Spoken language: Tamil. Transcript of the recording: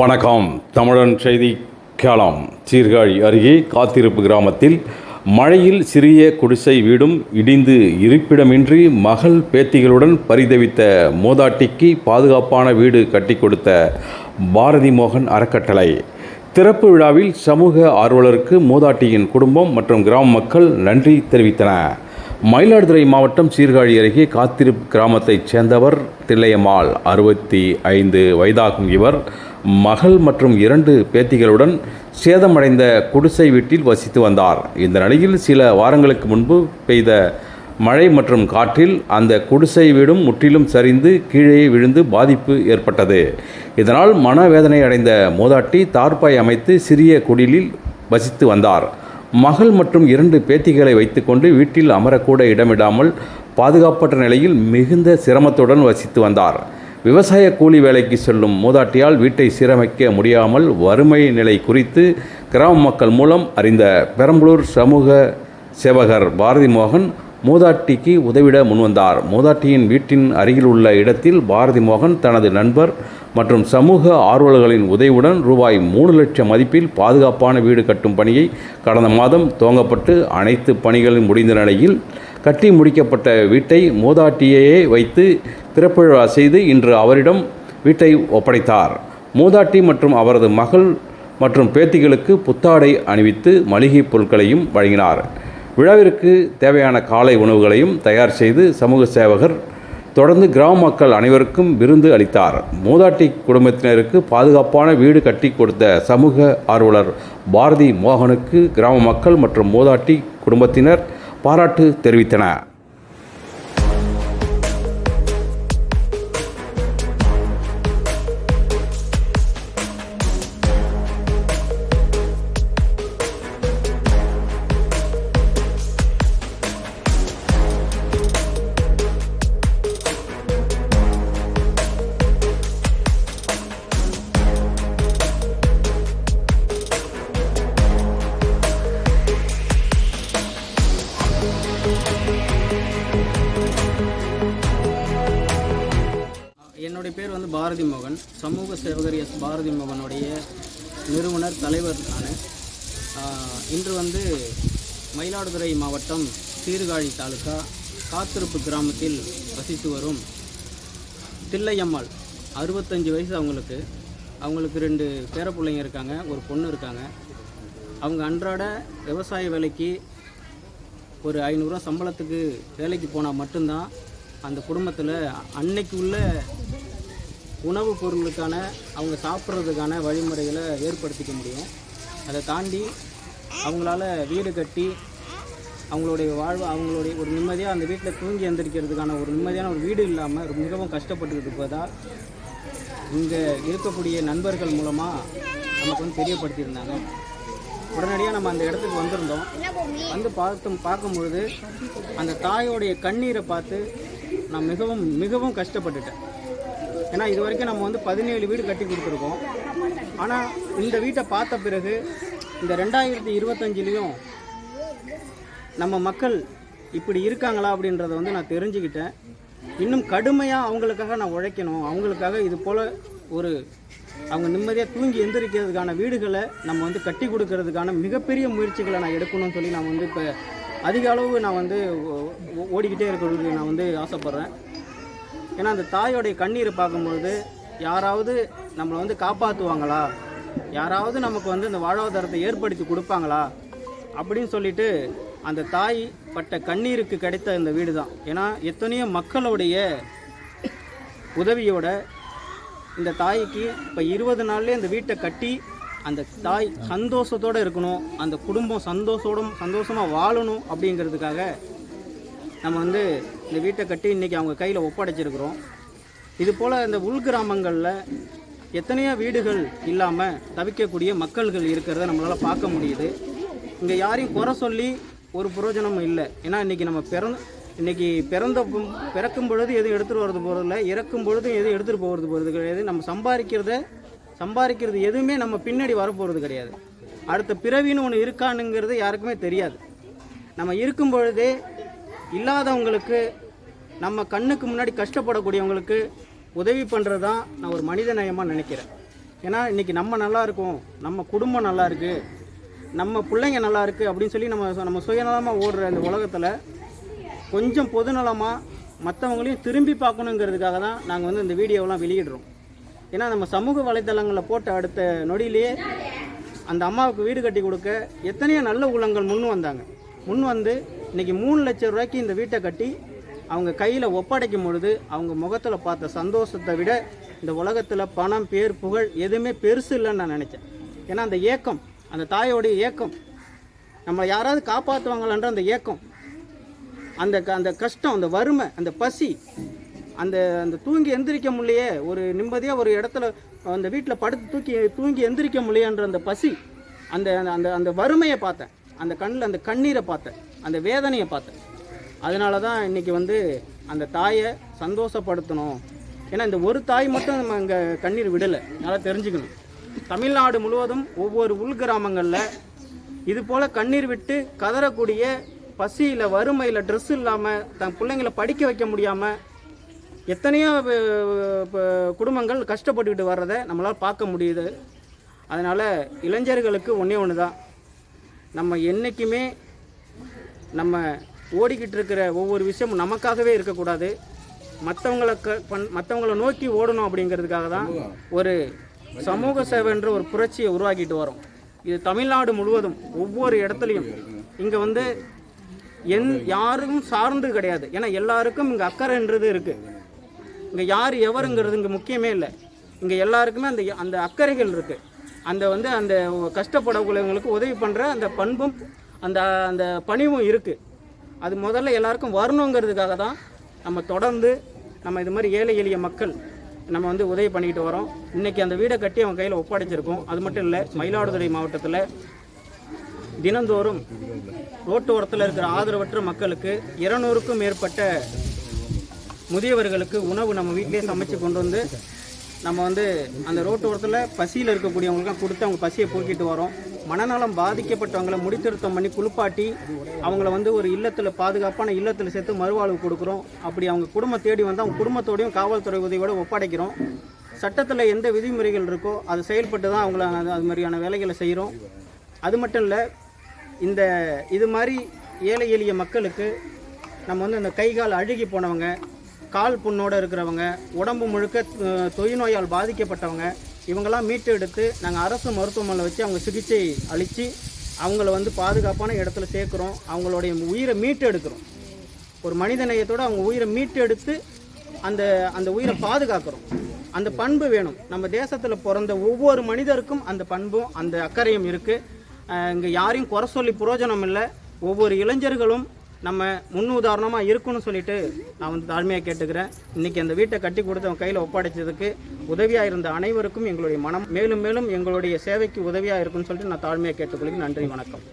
வணக்கம். தமிழன் செய்தி கேளாம். சீர்காழி அருகே காத்திருப்பு கிராமத்தில் மழையில் சிறிய குடிசை வீடும் இடிந்து இருப்பிடமின்றி மகள் பேத்திகளுடன் பரிதவித்த மூதாட்டிக்கு பாதுகாப்பான வீடு கட்டி கொடுத்த பாரதி மோகன் அறக்கட்டளை. திறப்பு விழாவில் சமூக ஆர்வலருக்கு மூதாட்டியின் குடும்பம் மற்றும் கிராம மக்கள் நன்றி தெரிவித்தன. மயிலாடுதுறை மாவட்டம் சீர்காழி அருகே காத்திருப்பு கிராமத்தைச் சேர்ந்தவர் தில்லையம்மாள். அறுபத்தி ஐந்து வயதாகும் இவர். மகள் மற்றும் இரண்டு பேத்திகளுடன் சேதமடைந்த குடிசை வீட்டில் வசித்து வந்தார். இந்த நிலையில் சில வாரங்களுக்கு முன்பு பெய்த மழை மற்றும் காற்றில் அந்த குடிசை வீடும் முற்றிலும் சரிந்து கீழே விழுந்து பாதிப்பு ஏற்பட்டது. இதனால் மனவேதனை அடைந்த மூதாட்டி தார்பாய் அமைத்து சிறிய குடிலில் வசித்து வந்தார். மகள் மற்றும் இரண்டு பேத்திகளை வைத்துக்கொண்டு வீட்டில் அமரக்கூட இடமிடாமல் பாதுகாப்பற்ற நிலையில் மிகுந்த சிரமத்துடன் வசித்து வந்தார். விவசாய கூலி வேலைக்கு செல்லும் மூதாட்டியால் வீட்டை சீரமைக்க முடியாமல் வறுமை நிலை குறித்து கிராம மக்கள் மூலம் அறிந்த பெரம்பலூர் சமூக சேவகர் பாரதி மோகன் மூதாட்டிக்கு உதவிட முன்வந்தார் மூதாட்டியின் வீட்டின் அருகில் உள்ள இடத்தில் பாரதி மோகன் தனது நண்பர் மற்றும் சமூக ஆர்வலர்களின் உதவியுடன் ரூபாய் மூணு லட்சம் மதிப்பில் பாதுகாப்பான வீடு கட்டும் பணியை கடந்த மாதம் துவங்கப்பட்டு அனைத்து பணிகளும் முடிந்த நிலையில் கட்டி முடிக்கப்பட்ட வீட்டை மூதாட்டியையே வைத்து திறப்பு செய்து இன்று அவரிடம் வீட்டை ஒப்படைத்தார். மூதாட்டி மற்றும் அவரது மகள் மற்றும் பேத்திகளுக்கு புத்தாடை அணிவித்து மளிகை பொருட்களையும் வழங்கினார். விழாவிற்கு தேவையான காலை உணவுகளையும் தயார் செய்து சமூக சேவகர் தொடர்ந்து கிராம மக்கள் அனைவருக்கும் விருந்து அளித்தார். மூதாட்டி குடும்பத்தினருக்கு பாதுகாப்பான வீடு கட்டி கொடுத்த சமூக ஆர்வலர் பாரதி மோகனுக்கு கிராம மக்கள் மற்றும் மூதாட்டி குடும்பத்தினர் பாராட்டு தெரிவித்தனர். பாரதி மோகன் சமூக சேவகர் எஸ் பாரதி மோகனுடைய நிறுவனர் தலைவர் நான் இன்று வந்து மயிலாடுதுறை மாவட்டம் சீர்காழி தாலுக்கா காத்திருப்பு கிராமத்தில் வசித்து வரும் தில்லையம்மாள். அறுபத்தஞ்சு வயசு அவங்களுக்கு. அவங்களுக்கு ரெண்டு பேர பிள்ளைங்க இருக்காங்க ஒரு பொண்ணு இருக்காங்க. அவங்க அன்றாட விவசாய வேலைக்கு ஒரு ஐநூறுரூவா சம்பளத்துக்கு வேலைக்கு போனால் மட்டும்தான் அந்த குடும்பத்தில் அன்னைக்கு உள்ள உணவுப் பொருளுக்கான அவங்க சாப்பிட்றதுக்கான வழிமுறைகளை ஏற்படுத்திக்க முடியும். அதை தாண்டி அவங்களால வீடு கட்டி அவங்களுடைய வாழ்வு அவங்களுடைய ஒரு நிம்மதியாக அந்த வீட்டில் தூங்கி எந்திரிக்கிறதுக்கான ஒரு நிம்மதியான ஒரு வீடு இல்லாமல் மிகவும் கஷ்டப்பட்டுக்கிட்டு இருப்பதால் இங்கே இருக்கக்கூடிய நண்பர்கள் மூலமாக நமக்கு வந்து தெரியப்படுத்தியிருந்தாங்க. உடனடியாக நம்ம அந்த இடத்துக்கு வந்திருந்தோம். வந்து பார்த்து பார்க்கும்பொழுது அந்த தாயோடைய கண்ணீரை பார்த்து நான் மிகவும் மிகவும் கஷ்டப்பட்டுட்டேன். ஏன்னா இது வரைக்கும் நம்ம வந்து பதினேழு வீடு கட்டி கொடுத்துருக்கோம். ஆனால் இந்த வீட்டை பார்த்த பிறகு இந்த ரெண்டாயிரத்தி இருபத்தஞ்சிலையும் நம்ம மக்கள் இப்படி இருக்காங்களா அப்படின்றத வந்து நான் தெரிஞ்சுக்கிட்டேன். இன்னும் கடுமையாக அவங்களுக்காக நான் உழைக்கணும். அவங்களுக்காக இது போல் ஒரு அவங்க நிம்மதியாக தூங்கி எந்திரிக்கிறதுக்கான வீடுகளை நம்ம வந்து கட்டி கொடுக்கறதுக்கான மிகப்பெரிய முயற்சிகளை நான் எடுக்கணும்னு சொல்லி நான் வந்து இப்போ அதிக அளவு நான் வந்து ஓடிக்கிட்டே இருக்கிறதுக்கு நான் வந்து ஆசைப்பட்றேன். ஏன்னா அந்த தாயோடைய கண்ணீரை பார்க்கும்பொழுது யாராவது நம்மளை வந்து காப்பாற்றுவாங்களா யாராவது நமக்கு வந்து இந்த வாழ்வாதாரத்தை ஏற்படுத்தி கொடுப்பாங்களா? அப்படின்னு சொல்லிட்டு அந்த தாய் பட்ட கண்ணீருக்கு கிடைத்த இந்த வீடு தான் ஏன்னா எத்தனையோ மக்களுடைய உதவியோட இந்த தாய்க்கு இப்போ இருபது நாள்லேயே இந்த வீட்டை கட்டி அந்த தாய் சந்தோஷத்தோடு இருக்கணும் அந்த குடும்பம் சந்தோஷோட சந்தோஷமாக வாழணும் அப்படிங்கிறதுக்காக நம்ம வந்து இந்த வீட்டை கட்டி இன்றைக்கி அவங்க கையில் ஒப்படைச்சிருக்கிறோம். இது போல் இந்த உள்கிராமங்களில் எத்தனையோ வீடுகள் இல்லாமல் தவிக்கக்கூடிய மக்கள்கள் இருக்கிறத நம்மளால் பார்க்க முடியுது. இங்கே யாரையும் குறை சொல்லி ஒரு பிரயோஜனமும் இல்லை. ஏன்னா இன்றைக்கி நம்ம பிறந்த இன்றைக்கி பிறந்த பிறக்கும் பொழுது எதுவும் எடுத்துகிட்டு வரது போகிறது இறக்கும் பொழுதும் எதுவும் எடுத்துகிட்டு போகிறது போகிறது கிடையாது. நம்ம சம்பாதிக்கிறத சம்பாதிக்கிறது எதுவுமே நம்ம பின்னாடி வரப்போகிறது கிடையாது. அடுத்த பிறவின்னு ஒன்று இருக்கானுங்கிறது யாருக்குமே தெரியாது. நம்ம இருக்கும் பொழுதே இல்லாதவங்களுக்கு நம்ம கண்ணுக்கு முன்னாடி கஷ்டப்படக்கூடியவங்களுக்கு உதவி பண்ணுறது தான் நான் ஒரு மனித நயமாக நினைக்கிறேன். ஏன்னா இன்றைக்கி நம்ம நல்லா இருக்கோம் நம்ம குடும்பம் நல்லா இருக்குது நம்ம பிள்ளைங்க நல்லா இருக்குது அப்படின்னு சொல்லி நம்ம நம்ம சுயநலமாக ஓடுற இந்த உலகத்தில் கொஞ்சம் பொதுநலமாக மற்றவங்களையும் திரும்பி பார்க்கணுங்கிறதுக்காக தான் நாங்கள் வந்து இந்த வீடியோவெலாம் வெளியிடுறோம். ஏன்னா நம்ம சமூக வலைத்தளங்களில் போட்ட அடுத்த நொடியிலேயே அந்த அம்மாவுக்கு வீடு கட்டி கொடுக்க எத்தனையோ நல்ல உள்ளங்கள் முன் வந்தாங்க. முன் வந்து இன்றைக்கி மூணு லட்சம் ரூபாய்க்கு இந்த வீட்டை கட்டி அவங்க கையில் ஒப்படைக்கும் பொழுது அவங்க முகத்தில் பார்த்த சந்தோஷத்தை விட இந்த உலகத்தில் பணம் பேர் புகழ் எதுவுமே பெருசு இல்லைன்னு நான் நினச்சேன். ஏன்னா அந்த ஏக்கம் அந்த தாயோடைய ஏக்கம் நம்மளை யாராவது காப்பாற்றுவாங்களான்ற அந்த ஏக்கம் அந்த க- அந்த கஷ்டம் அந்த வறுமை அந்த பசி அந்த அந்த தூங்கி எந்திரிக்க முடியலையே ஒரு நிம்மதியாக ஒரு இடத்துல அந்த வீட்டில் படுத்து தூக்கி தூங்கி எந்திரிக்க முடியன்ற அந்த பசி அந்த அந்த அந்த வறுமையை பார்த்தேன். அந்த கண்ணில் அந்த கண்ணீரை பார்த்தேன். அந்த வேதனையை பார்த்தேன். அதனால தான் இன்றைக்கி வந்து அந்த தாயை சந்தோஷப்படுத்தணும். ஏன்னா இந்த ஒரு தாய் மட்டும் நம்ம இங்கே கண்ணீர் விடலை. நல்லா தெரிஞ்சுக்கணும். தமிழ்நாடு முழுவதும் ஒவ்வொரு உள்கிராமங்களில் இது போல் கண்ணீர் விட்டு கதறக்கூடிய பசியில் வறுமையில் ட்ரெஸ் இல்லாமல் தன் பிள்ளைங்களை படிக்க வைக்க முடியாமல் எத்தனையோ குடும்பங்கள் கஷ்டப்பட்டுக்கிட்டு வர்றதை நம்மளால் பார்க்க முடியுது. அதனால் இளைஞர்களுக்கு ஒன்றே ஒன்று தான் நம்ம என்றைக்குமே நம்ம ஓடிக்கிட்டு இருக்கிற ஒவ்வொரு விஷயமும் நமக்காகவே இருக்கக்கூடாது. மற்றவங்களை க பண் மற்றவங்கள நோக்கி ஓடணும் அப்படிங்கிறதுக்காக தான் ஒரு சமூக சேவைன்ற ஒரு புரட்சியை உருவாக்கிட்டு வரோம். இது தமிழ்நாடு முழுவதும் ஒவ்வொரு இடத்துலையும். இங்கே வந்து என் யாரும் சார்ந்து கிடையாது. ஏன்னா எல்லாருக்கும் இங்கே அக்கறைன்றது இருக்குது இங்கே யார் எவருங்கிறது இங்கே முக்கியமே இல்லை. இங்கே எல்லாருக்குமே அந்த அந்த அக்கறைகள் இருக்குது அந்த வந்து அந்த கஷ்டப்படக்கூடியவங்களுக்கு உதவி பண்ணுற அந்த பண்பும் அந்த அந்த பணிவும் இருக்குது அது முதல்ல எல்லாருக்கும் வரணுங்கிறதுக்காக தான் நம்ம தொடர்ந்து நம்ம இது மாதிரி ஏழை எளிய மக்கள் நம்ம வந்து உதவி பண்ணிக்கிட்டு வரோம். இன்றைக்கி அந்த வீடை கட்டி அவங்க கையில் ஒப்படைச்சிருக்கோம். அது மட்டும் இல்லை மயிலாடுதுறை மாவட்டத்தில் தினந்தோறும் ரோட்டு ஓரத்தில் இருக்கிற ஆதரவற்ற மக்களுக்கு இருநூறுக்கும் மேற்பட்ட முதியவர்களுக்கு உணவு நம்ம வீட்டிலே சமைச்சு கொண்டு வந்து நம்ம வந்து அந்த ரோட்டு ஓரத்தில் பசியில் இருக்கக்கூடியவங்களுக்கு கொடுத்து அவங்க பசியை போக்கிட்டு வரோம். மனநலம் பாதிக்கப்பட்டவங்களை முடித்திருத்தம் பண்ணி குளிப்பாட்டி அவங்கள வந்து ஒரு இல்லத்தில் பாதுகாப்பான இல்லத்தில் சேர்த்து மறுவாழ்வு கொடுக்குறோம். அப்படி அவங்க குடும்ப தேடி வந்து அவங்க குடும்பத்தோடையும் காவல்துறை உதவியோட ஒப்படைக்கிறோம். சட்டத்தில் எந்த விதிமுறைகள் இருக்கோ அது செயல்பட்டு தான் அவங்கள அது அது மாதிரியான வேலைகளை செய்கிறோம் அது மட்டும் இல்லை இந்த இது மாதிரி ஏழை எளிய மக்களுக்கு நம்ம வந்து இந்த கை கால் அழுகி போனவங்க கால் புண்ணோடு இருக்கிறவங்க உடம்பு முழுக்க அஹ், தொழுநோயால் பாதிக்கப்பட்டவங்க இவங்கெல்லாம் மீட்டு எடுத்து நாங்கள் அரசு மருத்துவமனையில் வச்சு அவங்க சிகிச்சை அளித்து அவங்கள வந்து பாதுகாப்பான இடத்துல சேர்க்குறோம். அவங்களுடைய உயிரை மீட்டு எடுக்கிறோம். ஒரு மனித நேயத்தோடு அவங்க உயிரை மீட்டு எடுத்து அந்த அந்த உயிரை பாதுகாக்கிறோம். அந்த பண்பு வேணும். நம்ம தேசத்தில் பிறந்த ஒவ்வொரு மனிதருக்கும் அந்த பண்பும் அந்த அக்கறையும் இருக்குது இங்கே யாரையும் குறை சொல்லி புரோஜனம் இல்லை. ஒவ்வொரு இளைஞர்களும் நம்ம முன் உதாரணமாக இருக்குன்னு சொல்லிட்டு நான் வந்து தாழ்மையாக கேட்டுக்கிறேன். இன்றைக்கி அந்த வீட்டை கட்டி கொடுத்து அவன் கையில் ஒப்படைச்சதுக்கு உதவியாக இருந்த அனைவருக்கும் எங்களுடைய மனம் மேலும் மேலும் எங்களுடைய சேவைக்கு உதவியாக இருக்குன்னு சொல்லிட்டு நான் தாழ்மையாக கேட்டுக்கொள்கிறேன். நன்றி வணக்கம்.